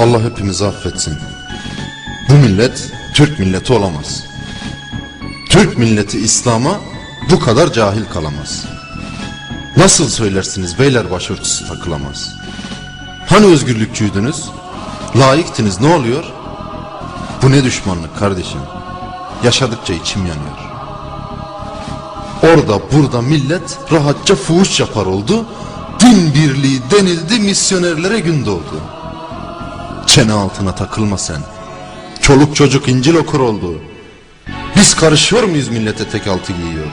Allah hepimizi affetsin. Bu millet Türk milleti olamaz. Türk milleti İslam'a bu kadar cahil kalamaz. Nasıl söylersiniz beyler başörtüsü takılamaz? Hani özgürlükçüydünüz? Layıktınız ne oluyor? Bu ne düşmanlık kardeşim? Yaşadıkça içim yanıyor. Orada burada millet rahatça fuhuş yapar oldu. Din birliği denildi misyonerlere gün doğdu. Çene altına takılma sen. Çoluk çocuk İncil okur oldu. Biz karışıyor muyuz millete tek altı giyiyor?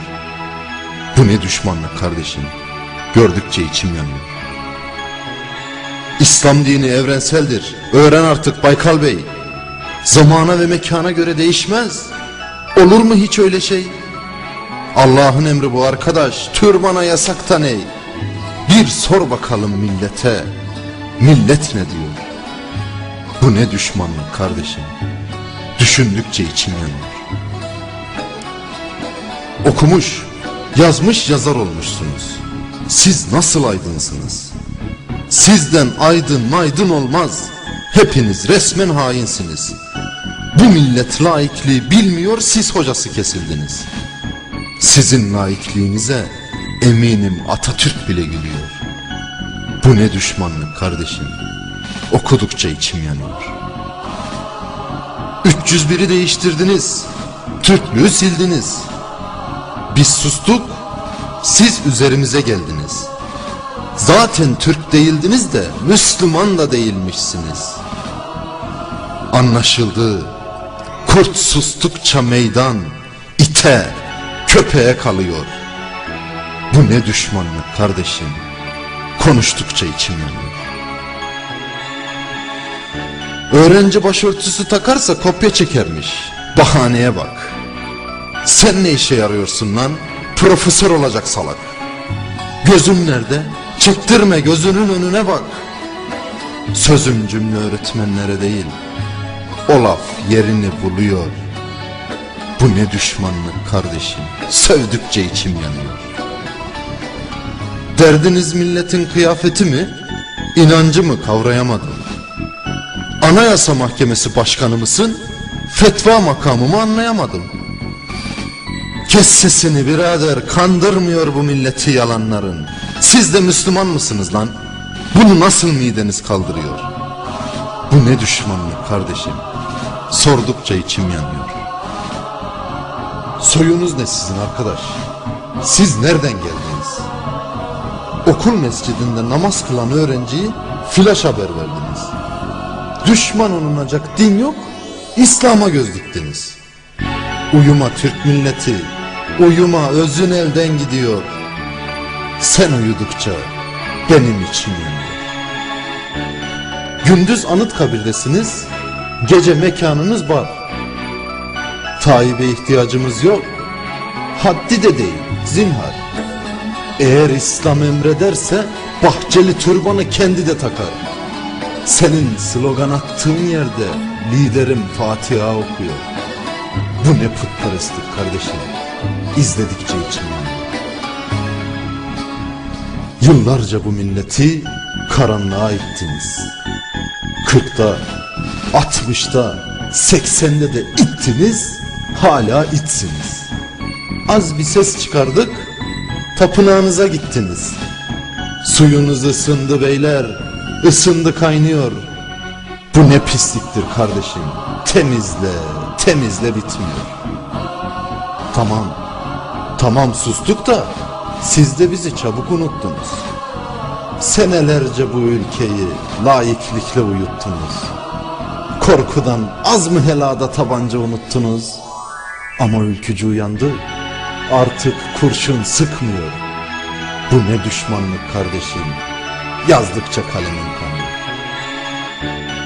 Bu ne düşmanlık kardeşim? Gördükçe içim yanıyor. İslam dini evrenseldir. Öğren artık Baykal Bey. Zamana ve mekana göre değişmez. Olur mu hiç öyle şey? Allah'ın emri bu arkadaş. Türbana yasaktan ey. Bir sor bakalım millete. Millet ne diyor? Bu ne düşmanlık kardeşim? Düşündükçe içim yanıyor. Okumuş, yazmış yazar olmuşsunuz. Siz nasıl aydınsınız? Sizden aydın maydın olmaz. Hepiniz resmen hainsiniz. Bu millet laikliği bilmiyor siz hocası kesildiniz. Sizin laikliğinize eminim Atatürk bile gülüyor. Bu ne düşmanlık kardeşim. Okudukça içim yanıyor. 301'i değiştirdiniz. Türklüğü sildiniz. Biz sustuk, siz üzerimize geldiniz. Zaten Türk değildiniz de Müslüman da değilmişsiniz. Anlaşıldı. Kurt sustukça meydan ite, köpeğe kalıyor. Bu ne düşmanlık kardeşim. Konuştukça içim yanıyor. Öğrenci başörtüsü takarsa kopya çekermiş. Bahaneye bak. Sen ne işe yarıyorsun lan? Profesör olacak salak. Gözün nerede? Çektirme gözünün önüne bak. Sözüm cümle öğretmenlere değil. O laf yerini buluyor. Bu ne düşmanlık kardeşim. Sövdükçe içim yanıyor. Derdiniz milletin kıyafeti mi? İnancı mı kavrayamadım. Anayasa Mahkemesi Başkanı mısın? Fetva makamımı anlayamadım. Kes sesini birader kandırmıyor bu milleti yalanların. Siz de Müslüman mısınız lan? Bunu nasıl mideniz kaldırıyor? Bu ne düşmanlık kardeşim? Sordukça içim yanıyor. Soyunuz ne sizin arkadaş? Siz nereden geldiniz? Okul mescidinde namaz kılan öğrenciyi flash haber verdiniz. Düşman olunacak din yok, İslam'a göz diktiniz. Uyuma Türk milleti, uyuma özün elden gidiyor. Sen uyudukça benim içim yanıyor. Gündüz anıt kabirdesiniz, gece mekanınız var. Tayyip'e ihtiyacımız yok, haddi de değil, zinhar. Eğer İslam emrederse bahçeli türbanı kendi de takar. Senin slogan attığın yerde liderim Fatiha okuyor. Bu ne putperestlik kardeşim. İzledikçe içim. Yıllarca bu milleti karanlığa ittiniz. Kırkta, altmışta, seksende de ittiniz, hala itsiniz. Az bir ses çıkardık, tapınağınıza gittiniz. Suyunuz ısındı beyler, ısındı kaynıyor. Bu ne pisliktir kardeşim. Temizle, temizle bitmiyor. Tamam, tamam sustuk da siz de bizi çabuk unuttunuz. Senelerce bu ülkeyi laiklikle uyuttunuz. Korkudan az mı helada tabanca unuttunuz? Ama ülkücü uyandı. Artık kurşun sıkmıyor. Bu ne düşmanlık kardeşim. Yazdıkça kalemin Thank you.